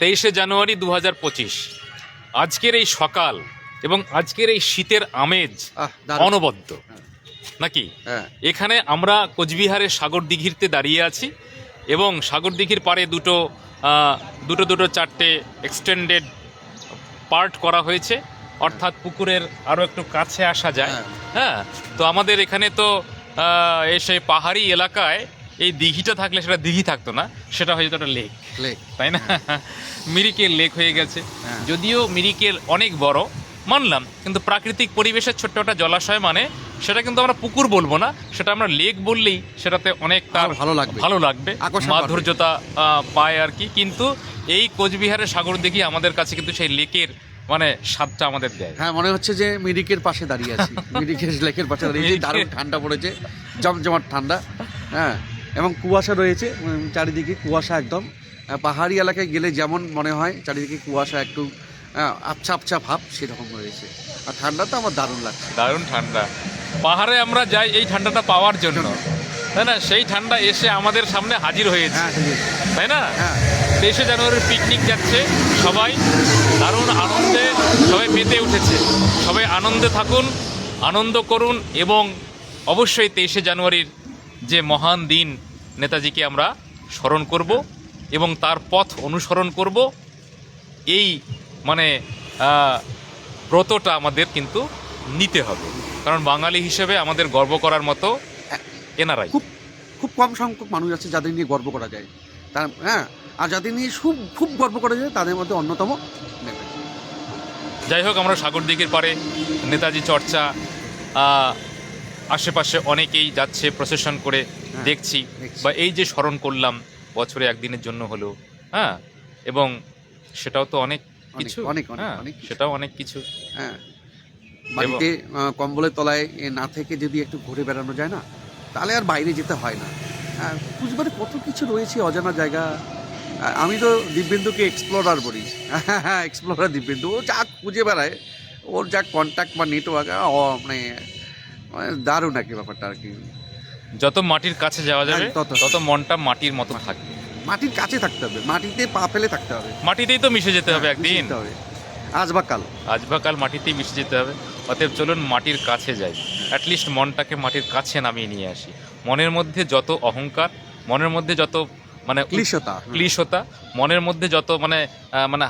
তেইশে জানুয়ারি দু হাজার পঁচিশ। আজকের এই সকাল এবং আজকের এই শীতের আমেজ অনবদ্য। নাকি? হ্যাঁ। এখানে আমরা কোচবিহারের সাগর দিঘিরতে দাঁড়িয়ে আছি এবং সাগর দিঘির পাড়ে দুটো দুটো দুটো চারটে এক্সটেন্ডেড পার্ট করা হয়েছে। অর্থাৎ পুকুরের আরও একটু কাছে আসা যায়। হ্যাঁ। হ্যাঁ তো আমাদের এখানে তো এসে পাহাড়ি এলাকায় এই দিঘিটা থাকলে সেটা দিঘি থাকতো না সেটা হয়ে যেত একটা লেক লেক তাই না? মিরিকের লেক হয়ে গেছে। হ্যাঁ। যদিও মিরিকের অনেক বড় মানলাম কিন্তু প্রাকৃতিক পরিবেশের ছোট্ট একটা জলাশয় মানে সেটা কিন্তু আমরা পুকুর বলব না সেটা আমরা লেক বললেই সেটাতে অনেক তার ভালো লাগবে। ভালো লাগবে। মাধুর্যতা পায় আর কি। কিন্তু এই কোচবিহারের সাগর দেখি আমাদের কাছে কিন্তু সেই লেকের মানে স্বাদটা আমাদের দেয়। হ্যাঁ মনে হচ্ছে যে মিরিকের পাশে দাঁড়িয়ে আছি। মিরিকের লেকের পাশে দাঁড়িয়ে আছি। দারুণ ঠান্ডা পড়েছে জমজমাট ঠান্ডা। হ্যাঁ। এবং কুয়াশা রয়েছে চারিদিকে কুয়াশা একদম। পাহাড়ি এলাকায় গেলে যেমন মনে হয় চারিদিকে কুয়াশা একটু আবছা আবছা ভাব সেরকম রয়েছে। আর ঠান্ডা তো আমার দারুণ লাগছে। দারুণ ঠান্ডা। পাহাড়ে আমরা যাই এই ঠান্ডাটা পাওয়ার জন্য। তাই না? সেই ঠান্ডা এসে আমাদের সামনে হাজির হয়েছে। হ্যাঁ তাই না? হ্যাঁ। তেইশে জানুয়ারির পিকনিক যাচ্ছে সবাই। দারুণ আনন্দে সবাই মেতে উঠেছে। সবাই আনন্দে থাকুন আনন্দ করুন এবং অবশ্যই তেইশে জানুয়ারির যে মহান দিন নেতাজিকে আমরা স্মরণ করব এবং তার পথ অনুসরণ করব এই মানে ব্রতটা আমাদের কিন্তু নিতে হবে। কারণ বাঙালি হিসেবে আমাদের গর্ব করার মতো এনারাই। খুব খুব কম সংখ্যক মানুষ আছে যাদের নিয়ে গর্ব করা যায়। তার হ্যাঁ আর যাদের নিয়ে খুব খুব গর্ব করা যায় তাদের মধ্যে অন্যতম। যাই হোক আমরা সাগর দিঘির পারে নেতাজি চর্চা আশেপাশে অনেকেই যাচ্ছে প্রসেশন করে হ্যাঁ, দেখছি। বা এই যে স্মরণ করলাম বছরে একদিনের জন্য হলো হ্যাঁ? এবং সেটাও তো অনেক কিছু অনেক, অনেক, হ্যাঁ, সেটাও অনেক কিছু। হ্যাঁ। বাড়িতে কম্বলের তলায় না থেকে যদি একটু ঘুরে বেড়ানো যায় না তাহলে আর বাইরে যেতে হয় না। হ্যাঁ কুচবিহারে কত কিছু রয়েছে অজানা জায়গা? আমি তো দিব্যেন্দুকে এক্সপ্লোরার বলি। হ্যাঁ এক্সপ্লোরার দিব্যেন্দু। ও যা খুঁজে বেড়ায় ওর যা কন্ট্যাক্ট বা নেটওয়ার্ক মানে মানে দারুণ আর কি ব্যাপারটা আর কি। যত মাটির কাছে যাওয়া যাবে হ্যাঁ, তত। তত মনটা মাটির মতো থাকবে। মাটির কাছে থাকতে হবে মাটিতে পা ফেলে থাকতে হবে। মাটিতেই তো মিশে যেতে হবে হ্যাঁ, একদিন। আজ বা কাল। আজ বা কাল মাটিতেই মিশে যেতে হবে। অতএব চলুন মাটির কাছে যাই। অ্যাটলিস্ট মনটাকে মাটির কাছে নামিয়ে নিয়ে আসি। মনের মধ্যে যত অহংকার মনের মধ্যে যত মানে ক্লিশতা ক্লিশতা। মনের মধ্যে যত মানে মানে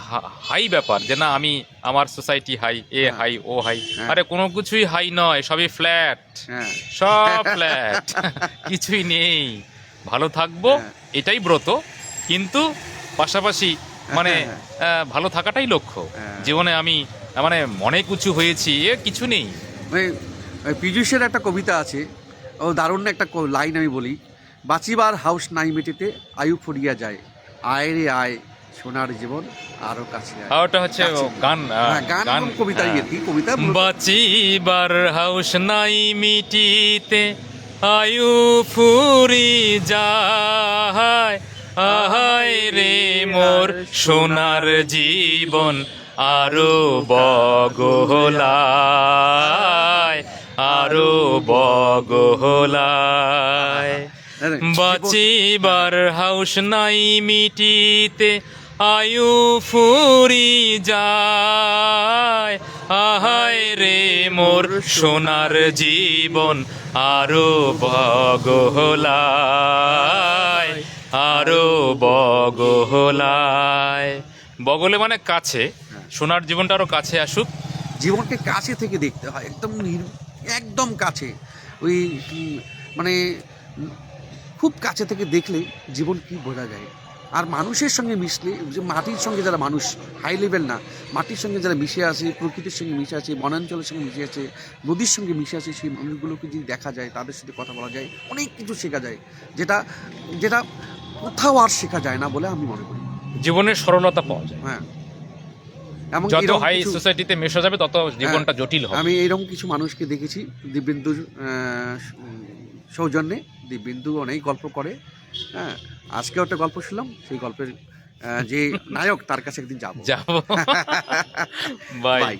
হাই ব্যাপার যে না আমি আমার সোসাইটি হাই এ হ্যাঁ। হাই ও হাই। হ্যাঁ। আরে কোনো কিছুই হাই নয় সবই ফ্ল্যাট। হ্যাঁ। সব ফ্ল্যাট। কিছুই নেই। ভালো থাকব। এটাই ব্রত। কিন্তু পাশাপাশি মানে ভালো থাকাটাই লক্ষ্য। জীবনে আমি মানে মনে কুচু হয়েছি এ কিছু নেই। ওই একটা কবিতা আছে ও দারুণ একটা লাইন আমি বলি। বাঁচিবার হাউস নাই মেটেতে আয়ু ফুরিয়া যায়। আয় রে আয় সোনার জীবন আরও কাছে আর ওটা হচ্ছে কাছে। গান হ্যাঁ, গান কবিতা হ্যাঁ। কি কবিতা? বাঁচিবার হাউস নাই মিটিতে আয়ু ফুরি যায়। আহায় রে মোর সোনার জীবন আরও বগলায় আরও বগলায়। বাঁচিবার হাউস নাই মিটিতে আয়ু ফুরি যায়। আহায় রে মোর সোনার জীবন আরও বগলায় আরও বগলায় বগলে মানে কাছে সোনার জীবনটা আরও কাছে আসুক। জীবনকে কাছে থেকে দেখতে হয় একদম একদম কাছে। ওই মানে খুব কাছে থেকে দেখলে জীবন কি বোঝা যায়। আর মানুষের সঙ্গে মিশলে যে মাটির সঙ্গে যারা মানুষ হাই লেভেল না মাটির সঙ্গে যারা মিশে আছে প্রকৃতির সঙ্গে মিশে আছে বনাঞ্চলের সঙ্গে মিশে আছে নদীর সঙ্গে মিশে আছে সেই মানুষগুলোকে যদি দেখা যায় তাদের সাথে কথা বলা যায় অনেক কিছু শেখা যায় যেটা যেটা কোথাও আর শেখা যায় না বলে আমি মনে করি। জীবনের সরলতা পাওয়া যায়। হ্যাঁ। যত হাই সোসাইটিতে মেশা যাবে তত জীবনটা জটিল হবে। আমি এইরকম কিছু মানুষকে দেখেছি উম, সৌজন্যে দি বিন্দু অনেক গল্প করে হ্যাঁ আজকেও একটা গল্প শুনলাম সেই গল্পের যে নায়ক তার কাছে একদিন যাব। যাব। Bye bye